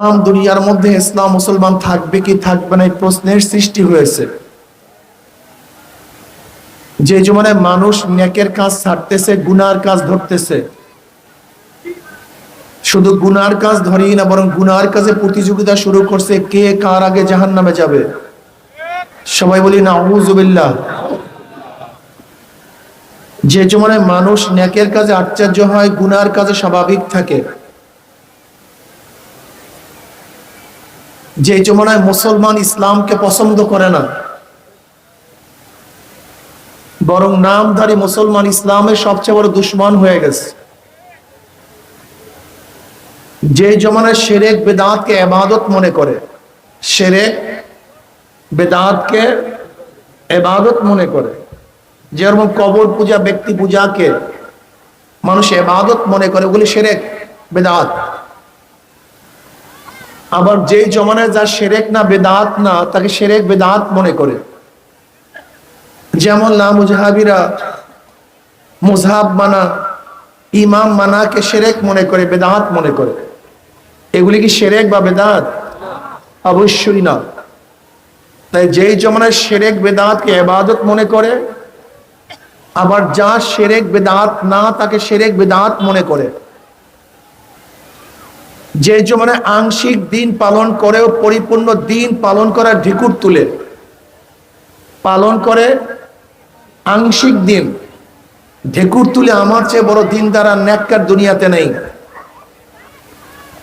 দুনিয়ার মধ্যে ইসলাম মুসলমান থাকবে কি থাকবে না এই প্রশ্নের সৃষ্টি হয়েছে। যে জমানায় মানুষ নেকের কাজ ছাড়তেছে, গুনার কাজ ধরতেছে। শুধু গুনার কাজ ধরেই না, বরং গুনার কাজে প্রতিযোগিতা শুরু করছে। কে কার আগে জাহান নামে যাবে? সবাই বলি না আউজুবিল্লাহ যে জমানায় মানুষ নেকের কাজে আশ্চর্য হয়, গুনার কাজে স্বাভাবিক থাকে। যে জমানায় মুসলমান ইসলামকে পছন্দ করে না, বরং নামধারী মুসলমান ইসলামের সবচেয়ে বড় দুশ্মন হয়ে গেছে। যে জমানায় সেরেক বেদাতকে এবাদত মনে করে সেরেক বেদাতকে এবাদত মনে করে। যেরকম কবর পূজা, ব্যক্তি পূজাকে মানুষ এবাদত মনে করে, ওগুলি সেরেক বেদাত। আবার যে জমানায় যা সেরেক না, বেদাত না, তাকে সেরেক, বেদাত মনে করে। যেমন না মুজাহাবিরা মুজহাব মানা, ইমাম মানাকে সেরেক মনে করে, বেদাত মনে করে। এগুলি কি সেরেক বা বেদাত? অবশ্যই না। তাই যেই জমানায় সেরেক, বেদাতকে এবাদত মনে করে, আবার যা সেরেক, বেদাত না, তাকে সেরেক, বেদাত মনে করে। যে জমানে আংশিক দিন পালন করেও পরিপূর্ণ দিন পালন করার ঢিকুর তুলে। পালন করে আংশিক দিন। ঢেকুর তুলে আমার চেয়ে বড় দিন দ্বারা ন্যাক্কার দুনিয়াতে নেই।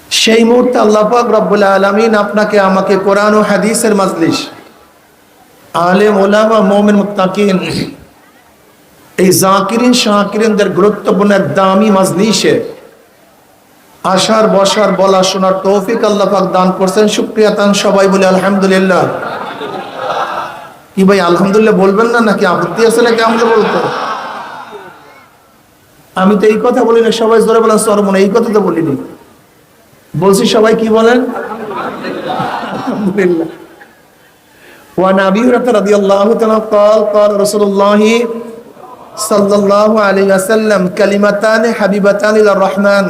সেই মুহূর্তে আল্লাহ পাক রব্বুল আলমিন আপনাকে, আমাকে কোরআন ও হাদিসের মাজলিস। আলেম, ওলামা, মোমেন, মুত্তাকিন, এই জাকিরিন, শাকিরিনদের গুরুত্বপূর্ণ এক দামি মাজলিসে আসার বসার বলা শোনার তৌফিক আল্লাহ পাক দান করছেন শুক্রিয়া তান সবাই বলে আলহামদুলিল্লাহ কি ভাই আলহামদুলিল্লাহ বলবেন না নাকি আপত্তি আছে নাকি আমাকে বলতে আমি তো এই কথা বলি না সবাই জোরে বলেন সরমনে এই কথা তো বলিনি বলছি সবাই কি বলেন আলহামদুলিল্লাহ وعن ابي هريره رضي الله تعالى قال قال رسول الله صلى الله عليه وسلم كلمتان حبيبتان الى الرحمن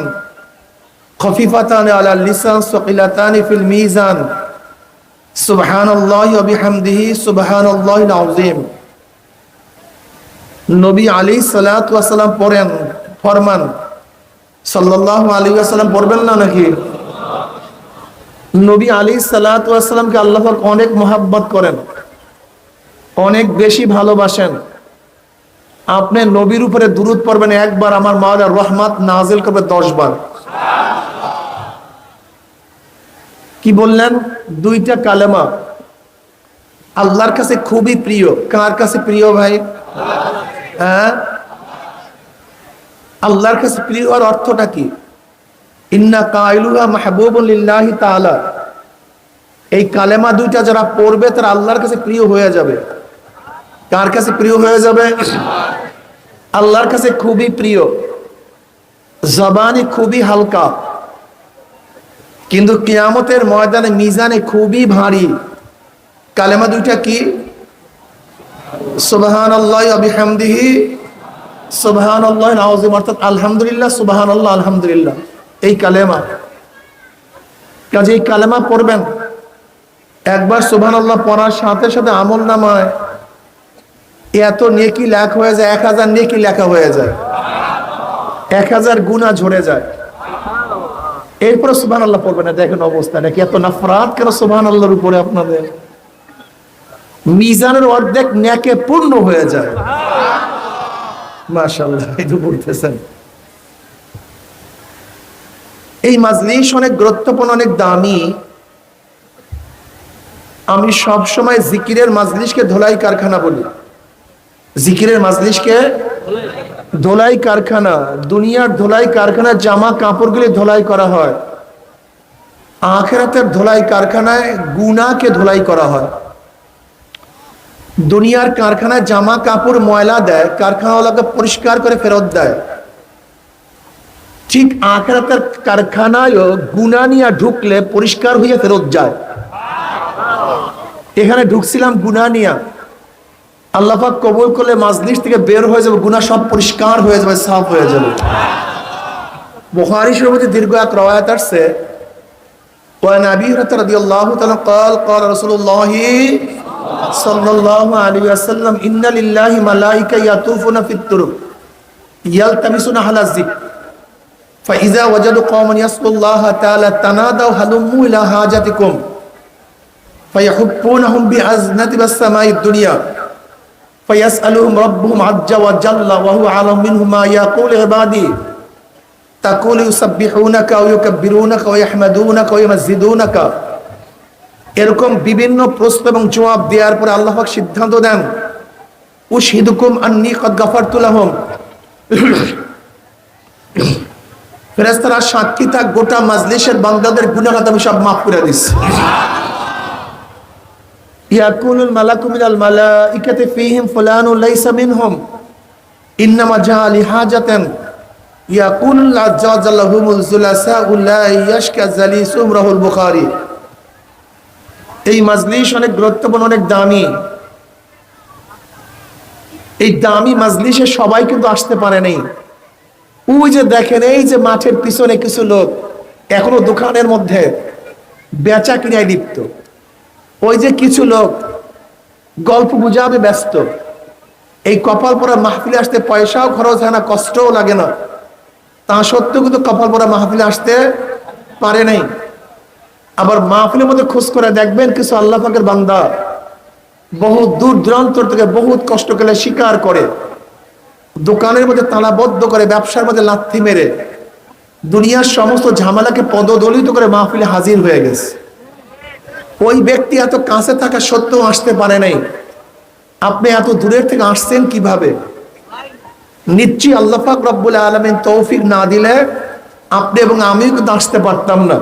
খফিফাতান আলা লিসান সকিলাতান ফিল মিজান সুবহানাল্লাহি ওয়া বিহামদিহি সুবহানাল্লাহিল আযীম নবী আলী সালাত পড়েন, ফরমান। সাল্লাল্লাহু আলাইহি পড়বেন না নাকি? নবী আলী সালাত আল্লাহ অনেক মোহাব্বত করেন, অনেক বেশি ভালোবাসেন। আপনি নবীর উপরে দূরত পড়বেন একবার, আমার মা রহমাত নাজিল করবে দশবার বার। কি বললেন? দুইটা কালেমা। আল্লাহর কাছে খুবই প্রিয়। কার কাছে প্রিয় ভাই? হ্যাঁ? আল্লাহর কাছে প্রিয় হওয়ার অর্থটা কি? ইন্না কাইলুহা মাহবুবুল্লাহি তাআলা। এই কালেমা দুইটা যারা পড়বে, তারা আল্লাহর কাছে প্রিয় হয়ে যাবে। কার কাছে প্রিয় হয়ে যাবে? আল্লাহর কাছে খুবই প্রিয়। জবানি খুবই হালকা। কিন্তু কিয়ামতের ময়দানে মিজানে খুবই ভারী। কালেমা দুইটা কি? সুবহান আল্লাহ আবিহামদিহি সুবহান আল্লাহ অর্থাৎ আলহামদুলিল্লাহ সুবহান আল্লাহ আলহামদুলিল্লাহ। এই কালেমা। কাজে এই কালেমা পড়বেন। একবার সুবহান আল্লাহ পড়ার সাথে সাথে আমল নামায়। এত নেকি লেখা হয়ে যায়, এক হাজার নেকি লেখা হয়ে যায়। এক হাজার গুণা ঝরে যায়। এরপরে সুবহান আল্লাহ পড়বেন না, দেখেন অবস্থা। নাকি এত নাফরাত কেন সুবহান আল্লাহর উপরে আপনাদের? মিজানের অর্ধেক ন্যাকে পূর্ণ হয়ে যায়। মাশাল্লাহ এই তো বলতেছেন। এই মাজলিস অনেক গুরুত্বপূর্ণ, অনেক দামি। আমি সব সময় জিকিরের মাজলিসকে ধোলাই কারখানা বলি। জিকিরের মাজলিসকে ধোলাই কারখানা, দুনিয়ার ধোলাই কারখানা, জামা কাপড়গুলি ধোলাই করা হয়। আখেরাতের ধোলাই কারখানায় গুনাকে ধোলাই করা হয়। দুনিয়ার কারখানায় জামা কাপড় ময়লা দেয়, কারখানাওয়ালাকে পরিষ্কার করে ফেরত দেয়। ঠিক আখেরাতের কারখানায়ও গুনা নিয়ে ঢুকলে পরিষ্কার হয়ে ফেরত যায়। এখানে ঢুকছিলাম গুনা নিয়া। আল্লাপাক কবুল করলে মাজলিস থেকে বের হয়ে যাবে গুনা সব পরিষ্কার হয়ে যাবে সাফ হয়ে যাবে বোখারি শরীফে দীর্ঘ এক রওয়ায়াত আসছে وعن ابي هريره رضي الله تعالى قال قال رسول الله صلى الله عليه وسلم ان لله ملائكه يطوفون في الطرق يلتمسون اهل الذكر فاذا وجدوا قوما يسالوا الله تعالى تنادوا هلموا الى حاجتكم فيحبونهم بأزنة السماء الدنيا فيسألهم ربهم عز وجل وهو أعلم منهم ما يقول عبادي تقول يسبحونك ويكبرونك ويحمدونك ويمزدونك এরকম বিভিন্ন প্রশ্ন এবং জবাব দেওয়ার পরে আল্লাহ পাক সিদ্ধান্ত দেন উশহিদুকুম আন্নি কদ গাফারতু লাহুম ফেরেশতারা সাক্ষী থাক গোটা মাজলিসের বান্দাদের গুনাহ আমি সব মাফ করে দিচ্ছি ইয়াকুলুল মালাকু মিনাল মালাইকাতি ফীহিম ফুলানু লাইসা মিনহুম। ইন্নামা জাআ লিহাজাতান। ইয়াকুলুল আজ্জাজাল্লাহুমুল জুলাসা উলা ইয়াশকা জালিসুম রাহুল বুখারী। এই মাজলিস অনেক গুরুত্বপূর্ণ, অনেক দামি। এই দামি মাজলিসে সবাই কিন্তু আসতে পারে নাই। ওই যে দেখেন, এই যে মাঠের পিছনে কিছু লোক, এখনও দোকানের মধ্যে বেচা কিনায় লিপ্ত। ওই যে কিছু লোক গল্প বুঝাবে ব্যস্ত। এই কপাল পরা মাহফিলে আসতে পয়সাও খরচ হয় না, কষ্টও লাগে না। তা সত্ত্বেও কিন্তু কপাল পরা মাহফিলে আসতে পারে নাই। আবার মাহফিলের মধ্যে খোঁজ করে দেখবেন কিছু আল্লাহ পাকের বান্দা বহু দূর দূরান্ত থেকে বহুত কষ্ট করে শিকার করে। দোকানের মধ্যে তালাবদ্ধ করে, ব্যবসার মধ্যে লাথি মেরে, দুনিয়ার সমস্ত ঝামেলাকে পদদলিত করে মাহফিলে হাজির হয়ে গেছে। ওই ব্যক্তি এত কাছে থাকা সত্ত্বেও আসতে পারে নাই। আপনি এত দূরের থেকে আসছেন কীভাবে? নিশ্চয়ই আল্লাহাক রব্বুল আলমিন তৌফিক না দিলে আপনি এবং আমিও কিন্তু আসতে পারতাম না।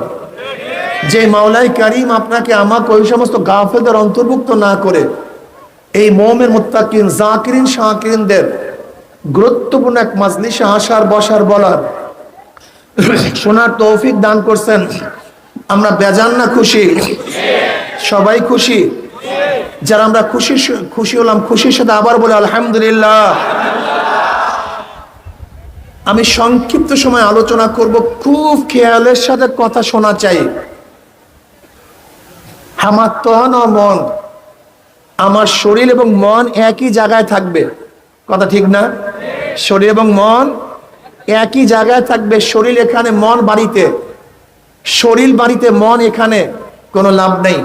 যে মাওলাই কারিম আপনাকে আমাকে ওই সমস্ত গাফেদের অন্তর্ভুক্ত না করে, এই মোমের মুত্তাকিন, জাকিরিন, শাকিরিনদের গুরুত্বপূর্ণ এক মাজলিসে আসার, বসার, বলার, শোনার তৌফিক দান করছেন। আমরা বেজান না খুশি? সবাই খুশি? যারা আমরা খুশি খুশি হলাম, খুশির সাথে আবার বলে আলহামদুলিল্লাহ। আমি সংক্ষিপ্ত সময় আলোচনা করব, খুব খেয়ালের সাথে কথা শোনা চাই। আমার তন ও মন, আমার শরীর এবং মন একই জায়গায় থাকবে। কথা ঠিক না? শরীর এবং মন একই জায়গায় থাকবে, শরীর এখানে, মন বাড়িতে। শরীর বাড়িতে মন এখানে কোনো লাভ নেই।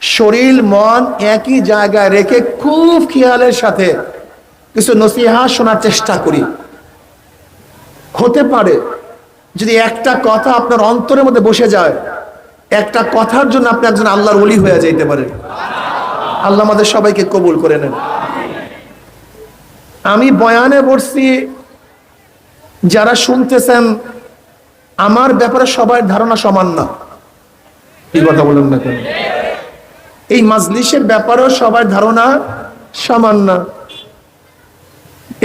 শরীর, মন একই জায়গায় রেখে খুব খেয়ালের সাথে কিছু নসিহা শোনার চেষ্টা করি। হতে পারে যদি একটা কথা আপনার অন্তরের মধ্যে বসে যায়, একটা কথার জন্য আপনি একজন আল্লাহর অলি হয়ে যাইতে পারেন। আল্লাহ আমাদের সবাইকে কবুল করে নেন। আমি বয়ানে বসছি যারা শুনতেছেন আমার ব্যাপারে সবার ধারণা সমান না। কি কথা বলেন না কেন? এই মাজলিসের ব্যাপারেও সবার ধারণা সমান না।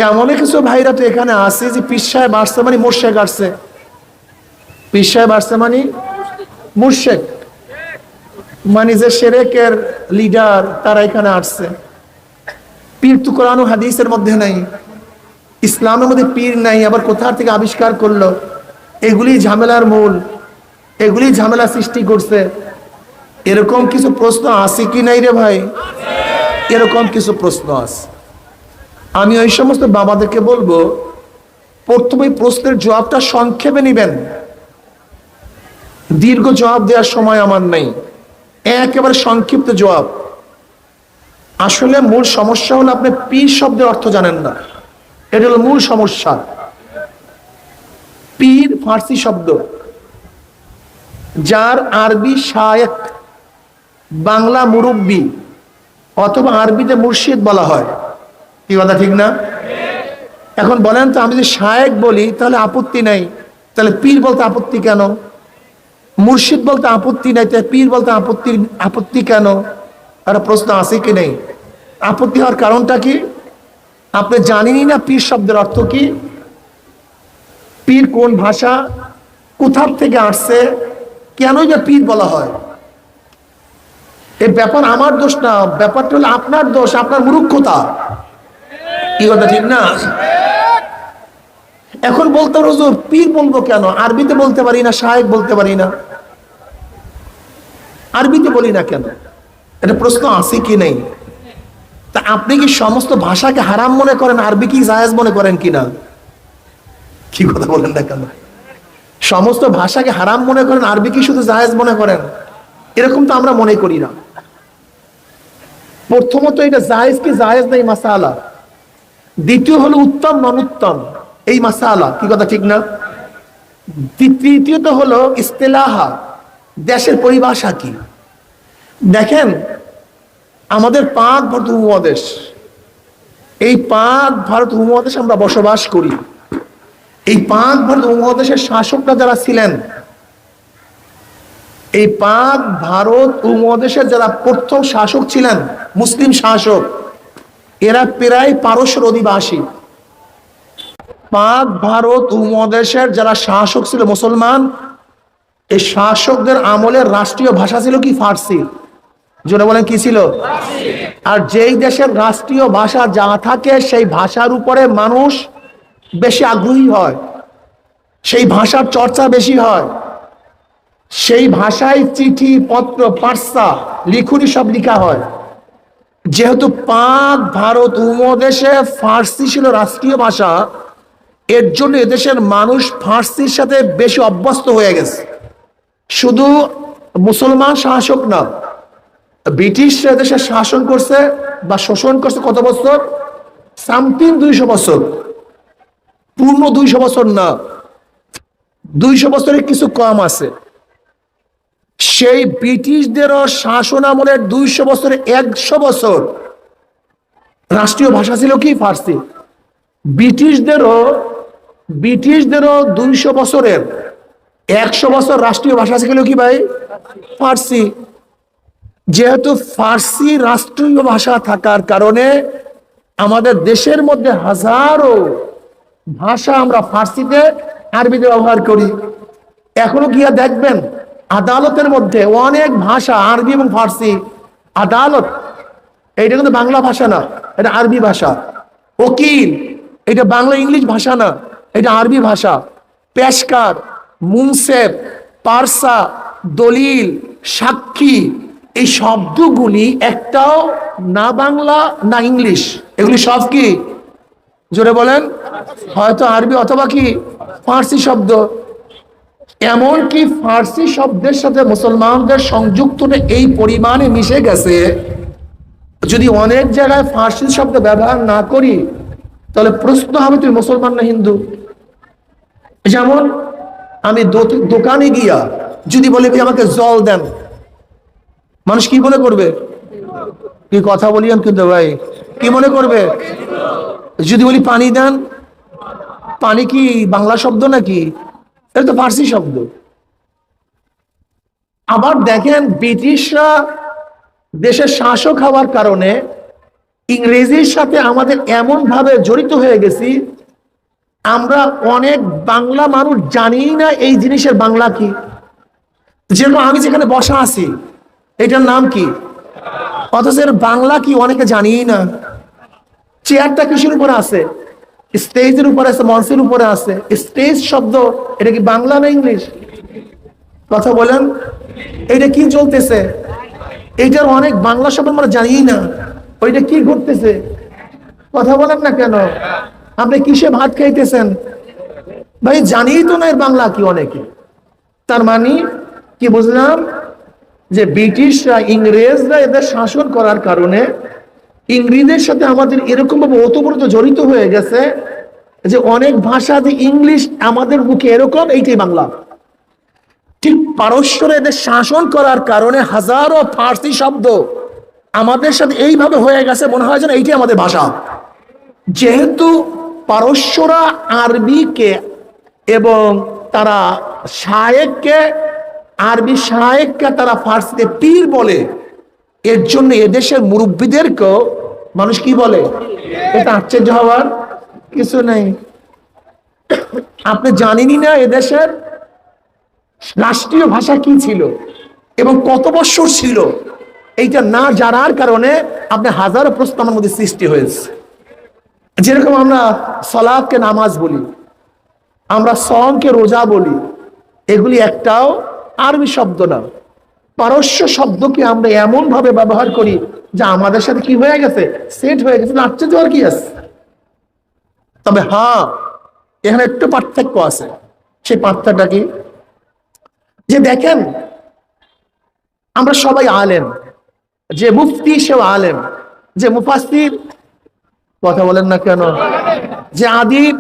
এমন কিছু ভাইরা তো এখানে আছে যে পিসায় বাড়ছে মানে মোর্শেক আসছে। পিসায় বাড়ছে মানে মুর্শেক। মানে যে সেরেকের লিডার, তারা এখানে আসছে। পীর তো কোরআন হাদিসের মধ্যে নাই। ইসলামের মধ্যে পীর নাই, আবার কোথা থেকে আবিষ্কার করল? এগুলি ঝামেলার মূল। এগুলি ঝামেলা সৃষ্টি করছে। এরকম কিছু প্রশ্ন আছে কি নাই রে ভাই? এরকম কিছু প্রশ্ন আছে। আমি ওই সমস্ত বাবাদেরকে বলব, প্রথমে প্রশ্নের জবাবটা সংক্ষেপে নিবেন। দীর্ঘ জবাব দেওয়ার সময় আমার নেই। একেবারে সংক্ষিপ্ত জবাব। আসলে মূল সমস্যা হলো আপনি পীর শব্দের অর্থ জানেন না। এটা হলো মূল সমস্যা। পীর ফার্সি শব্দ, যার আরবি শায়েক বাংলা মুরব্বী অথবা আরবিতে মুর্শিদ বলা হয়। কি কথা, ঠিক না? এখন বলেন তো, আমি যদি শায়েক বলি, তাহলে আপত্তি নাই। তাহলে পীর বলতে আপত্তি কেন? মুর্শিদ বলতে আপত্তি নাই, তাহলে পীর বলতে আপত্তি আপত্তি কেন? একটা প্রশ্ন আছে কি নেই? আপত্তি হওয়ার কারণটা কি? আপনি জানেনই না পীর শব্দের অর্থ কি? পীর কোন ভাষা, কোথার থেকে আসছে, কেনই বা পীর বলা হয়? এই ব্যাপার আমার দোষ না, ব্যাপারটা হলো আপনার দোষ, আপনার মূর্খতা। কি কথা, ঠিক না? এখন বলতে রোজুর পীর বলব কেন? আরবিতে বলতে পারি না শায়েক বলতে পারি না। আরবিতে বলি না কেন? এটা প্রশ্ন আছে কি নেই? তা আপনি কি সমস্ত ভাষাকে হারাম মনে করেন? আরবি কি জায়েজ মনে করেন কিনা? কি কথা বলেন না কেন? সমস্ত ভাষাকে হারাম মনে করেন, আরবি কি শুধু জায়েজ মনে করেন? এরকম তো আমরা মনে করি না। প্রথমত এটা জায়েজ কি জায়েজ নেই মাসালা? দ্বিতীয় হলো উত্তম নন উত্তম এই মাসালা, কি কথা ঠিক না? তৃতীয়ত হলো ইস্তেলাহা, দেশের পরিভাষা কি? দেখেন, আমাদের পাক ভারত উপমহাদেশ। এই পাক ভারত উপমহাদেশে আমরা বসবাস করি। এই পাক ভারত উপমহাদেশের শাসকরা যারা ছিলেন এই পাক ভারত উপমহাদেশের যারা প্রথম শাসক ছিলেন মুসলিম শাসক এরা প্রায় পারস্যের অধিবাসী। পাক ভারত উপমহাদেশের যারা শাসক ছিল মুসলমান এই শাসকদের আমলের রাষ্ট্রীয় ভাষা ছিল কি? ফার্সি। জোরে বলেন কি ছিল? আর যেই দেশের রাষ্ট্রীয় ভাষা যা থাকে সেই ভাষার উপরে মানুষ বেশি আগ্রহী হয়, সেই ভাষার চর্চা বেশি হয়, সেই ভাষায় চিঠি, পত্র পার্সা লিখুনি সব লেখা হয়। যেহেতু পাক ভারত উপদেশে ফার্সি ছিল রাষ্ট্রীয় ভাষা, এর জন্য এদেশের মানুষ ফার্সির সাথে বেশি অভ্যস্ত হয়ে গেছে। শুধু মুসলমান শাসক না, ব্রিটিশরা দেশে শাসন করছে বা শোষণ করছে কত বছর? সামথিং দুইশো বছর। পূর্ণ দুইশো বছর না, দুইশো বছরের কিছু কম আছে। সেই ব্রিটিশদেরও শাসন আমলের দুইশো বছরে একশো বছর। রাষ্ট্রীয় ভাষা ছিল কি? ফার্সি। ব্রিটিশদেরও ব্রিটিশদেরও দুইশো বছরের একশো বছর রাষ্ট্রীয় ভাষা ছিল কি ভাই? ফার্সি। যেহেতু ফার্সি রাষ্ট্রীয় ভাষা থাকার কারণে আমাদের দেশের মধ্যে হাজারো ভাষা আমরা ফার্সিতে, আরবিতে ব্যবহার করি। এখনও গিয়া দেখবেন? আদালতের মধ্যে অনেক ভাষা, আরবি এবং ফার্সি। আদালত এটা কিন্তু বাংলা ভাষা না, এটা আরবি ভাষা। ওকিল, এটা বাংলা ইংলিশ ভাষা না, এটা আরবি ভাষা। পেশকার মুনসেফ পারসা, দলিল, সাক্ষী, এই শব্দগুলি একটাও না বাংলা, না ইংলিশ। এগুলি সব কি? জোরে বলেন। হয়তো আরবি অথবা কি ফার্সি শব্দ। এমন কি ফার্সি শব্দের সাথে মুসলমানদের সংযুক্তটা এই পরিমাণে মিশে গেছে। যদি অনেক জায়গায় ফার্সি শব্দ ব্যবহার না করি, তাহলে প্রশ্ন হবে, তুই মুসলমান না হিন্দু? যেমন আমি দোকানে গিয়া যদি বলি, ভাই, আমাকে জল দেন। মানুষ কি মনে করবে? কি কথা বলি কিন্তু, ভাই, কি মনে করবে? যদি বলি, পানি দেন। পানি কি বাংলা শব্দ নাকি? এটা তো ফার্সি শব্দ। আবার দেখেন ব্রিটিশরা দেশের শাসক হওয়ার কারণে ইংরেজির সাথে আমাদের এমন ভাবে জড়িত হয়ে গেছি, আমরা অনেক বাংলা মানুষ জানি না এই জিনিসের বাংলা কি। যেরকম আমি যেখানে বসা আছি, এটার নাম কি? অথচ এর বাংলা কি অনেকে জানি না। চেয়ারটা কিসের উপরে আছে? স্টেজের উপরে আছে, মঞ্চের উপরে আছে। স্টেজ শব্দ, এটা কি বাংলা না ইংলিশ? কথা বলেন। এটা কি চলতেছে? এইটার অনেক বাংলা শব্দ আমরা জানি না। ওইটা কি ঘটতেছে? কথা বলেন না কেন? আপনি কিসে ভাত খাইতেছেন? ভাই জানি তো না এর বাংলা কি অনেকে। তার মানে কি বুঝলাম? যে ব্রিটিশরা, ইংরেজরা এদের শাসন করার কারণে ইংরেজদের সাথে আমাদের এরকম ভাবে ওতপ্রোত জড়িত হয়ে গেছে যে অনেক ভাষা যে ইংলিশ আমাদের মুখে এরকম, এইটাই বাংলা। ঠিক পারস্যরে এদের শাসন করার কারণে হাজারো ফার্সি শব্দ আমাদের সাথে এইভাবে হয়ে গেছে, মনে হয় যেন এইটাই আমাদের ভাষা। যেহেতু পারস্যরা আরবিকে এবং তারা শায়েককে, আরবি শায়েককে তারা ফার্সিতে পীর বলে, এর জন্য এদেশের মুরব্বীদেরকেও মানুষ কি বলে? এটা আশ্চর্য হওয়ার কিছু নেই। আপনি জানেনই না এদেশের রাষ্ট্রীয় ভাষা কি ছিল এবং কত বৎসর ছিল? এইটা না জানার কারণে আপনি হাজারো প্রশ্ন আমার মধ্যে সৃষ্টি হয়েছে। যেরকম আমরা সলাদকে নামাজ বলি, আমরা সমকে রোজা বলি, এগুলি একটাও আরবি শব্দ না। পারস্য শব্দকে আমরা এমন ভাবে ব্যবহার করি যে আমাদের সাথে কি হয়ে গেছে? সেট হয়ে গেছে। নাচছে যাওয়ার কি আছে? তবে হ্যাঁ এখানে একটু পার্থক্য আছে। সেই পার্থক্যটা কি? যে দেখেন, আমরা সবাই আলেম। যে মুফতি, সেও আলেম। যে মুফাসির কথা বলেন না কেন? যে আদিব,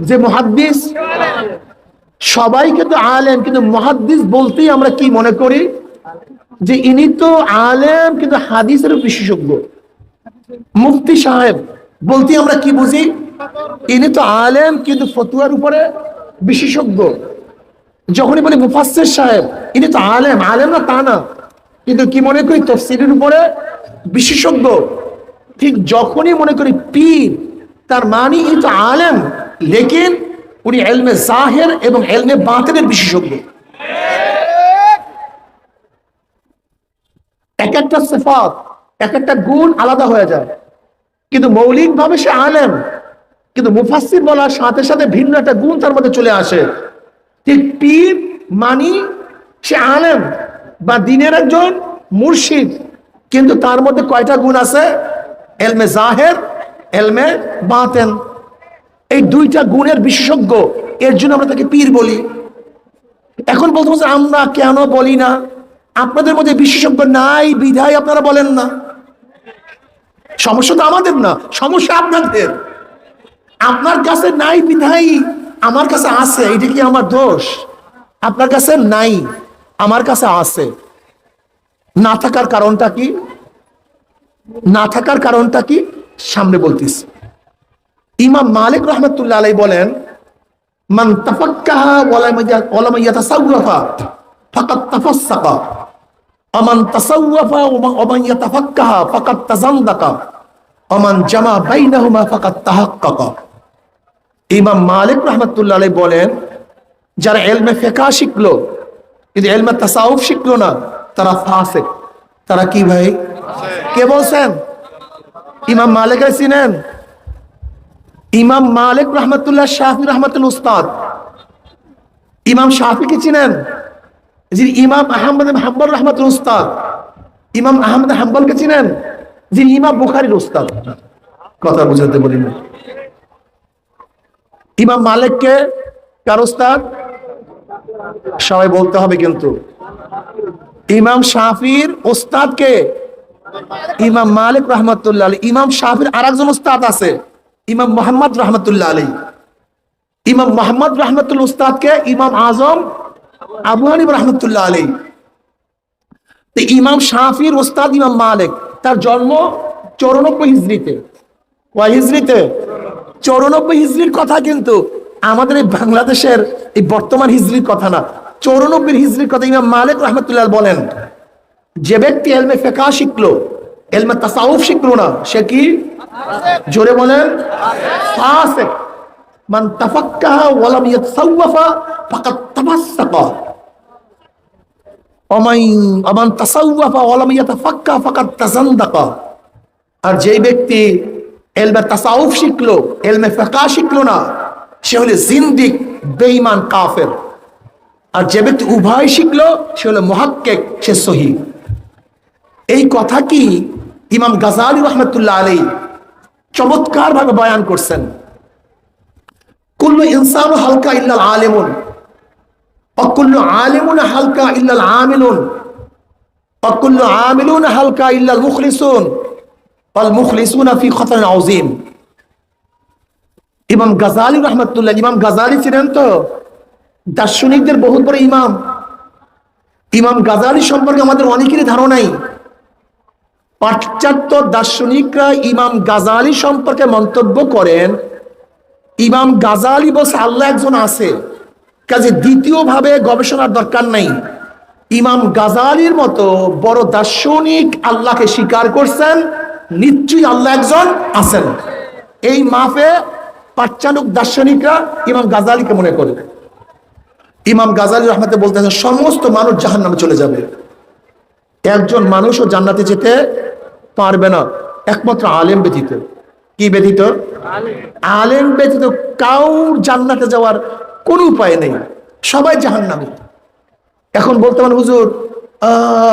যে মুহাদ্দিস সবাই কিন্তু আলেম, কিন্তু মহাদ্দিস বলতেই আমরা কি মনে করি? যে ইনি তো আলেম, কিন্তু হাদিসের বিশেষজ্ঞ। মুফতি সাহেব বলতে আমরা কি বুঝি? ইনি তো আলেম, কিন্তু ফতুয়ার উপরে বিশেষজ্ঞ। যখনই বলি মুফাসসির সাহেব, ইনি তো আলেম আলেম না তা না। কিন্তু কি মনে করি? তফসিরের উপরে বিশেষজ্ঞ। ঠিক যখনই মনে করি পীর, তার মানে ইনি তো আলেম, লেকিন উনি এলমে জাহের এবং এলমে বাতিনের বিশেষজ্ঞ। এক একটা সেফাত, এক একটা গুণ আলাদা হয়ে যায়। কিন্তু মৌলিক ভাবে সে আলেম, কিন্তু মুফাসসির বলার সাথে সাথে ভিন্ন একটা গুণ তার মধ্যে চলে আসে। ঠিক পীর মানি সে আলেম বা দিনের একজন মুর্শিদ, কিন্তু তার মধ্যে কয়টা গুণ আছে? এলমে জাহের, এলমে বাতেন। এই দুইটা গুণের বিশেষজ্ঞ, এর জন্য আমরা তাকে পীর বলি। এখন বলতে বলছে আমরা কেন বলি না? আপনাদের মধ্যে বিশেষজ্ঞ নাই, বিধায় আপনারা বলেন না। সমস্যা তো আমাদের না, সমস্যা আপনাদের। আপনার কাছে নাই বিধাই আমার কাছে আছে, এটা কি আমার দোষ? আপনার কাছে নাই, আমার কাছে আছে। না থাকার কারণটা কি? না থাকার কারণটা কি? সামনে বলতেছি। ইমাম মালিক রহমতুল্লাহ আলাই বলেন, মান বলেন, যারা এলমে ফেকা শিখলো, কিন্তু এলমে তাসাউফ শিখলো না, তারা ফাসেক। তারা কি ভাই? কে বলছেন? ইমাম মালিক চিনেন? ইমাম মালিক রহমতুল্লাহ, শাহি রহমতুল উস্তাদ। ইমাম শাফিকে চিনেন? যিনি ইমাম আহমদ হাম্বল রহমতুল উস্তাদ। ইমাম আহমদ হাম্বলকে চিনেন? যিনি ইমাম বুখারির উস্তাদ। কথা বুঝাতে বলি না। ইমাম মালিককে কার উস্তাদ? সবাই বলতে হবে কিন্তু। ইমাম শাফির ওস্তাদকে ইমাম মালিক রহমতুল্লাহ ইমাম শাফির আর একজন উস্তাদ আছে। ইমাম মোহাম্মদ রহমতুল্লাহ আলী ইমাম মোহাম্মদ রহমতুল উস্তাদকে ইমাম আজম আবু হানিফ রহমতুল্লাহ আলী ইমাম শাফির উস্তাদ ইমাম মালিক, তার জন্ম চৌরানব্বই হিজড়িতে। কয় হিজড়িতে? চৌরানব্বই হিজড়ির কথা কিন্তু আমাদের এই বাংলাদেশের এই বর্তমান হিজড়ির কথা না। চৌরানব্বই হিজড়ির কথা ইমাম মালিক রহমতুল্লাহ বলেন, যে ব্যক্তি এলমে ফেকা শিখলো এলমে তাসাউফ শিখলো না। সে কি? জোরে বলেন। ফাসিক। মান ইয়াতাসাওয়াফা ফাকাদ ইয়াতাফাক্কা ফাকাদ আর যেই ব্যক্তি এলমে তাসাউফ শিখলো, এলমে ফেকা শিখলো না, সে হলো জিন্দিক, বেঈমান, কাফের। আর যে ব্যক্তি উভয় শিখলো, সে হলো মহাক্কেক, সে সহি এই কথা কি ইমাম গাজালি রহমতুল্লাহ আলী চমৎকার ভাবে বয়ান করছেন? কুল্লু ইনসান হালকা ইল্লাল আলিমুন অকুল্লু আলিমুন হালকা ইল্লাল আমিলুন অকুল্লু আমিলুন হালকা ইল্লাল মুখলিসুন অল মুখলিসুন ফি খতর আউজিম ইমাম গাজালি রহমতুল্লাহ, ইমাম গাজালি ছিলেন তো দার্শনিকদের বহুত বড় ইমাম। ইমাম গাজালি সম্পর্কে আমাদের অনেকেরই ধারণাই। পাশ্চাত্য দার্শনিকরা ইমাম গাজালি সম্পর্কে মন্তব্য করেন, ইমাম গাজালি বলছে, আল্লাহ একজন আছে। কাজে দ্বিতীয় ভাবে গবেষণার দরকার নাই। ইমাম গাজালির মতো বড় দার্শনিক আল্লাহকে স্বীকার করছেন, নিশ্চয়ই আল্লাহ একজন আছেন। এই মাফে পাশ্চানুক দার্শনিকরা ইমাম গাজালিকে মনে করে। ইমাম গাজালি রহমতে বলতেছেন সমস্ত মানুষ জাহান নামে চলে যাবে। একজন মানুষও জান্নাতে যেতে পারবে না। একমাত্র আলেম ব্যতীত। কি ব্যতীত? আলেম ব্যতীত কাউর জান্নাতে যাওয়ার কোনো উপায় নেই। সবাই জাহান্নামী। এখন বলতে পারেন, হুজুর, আহ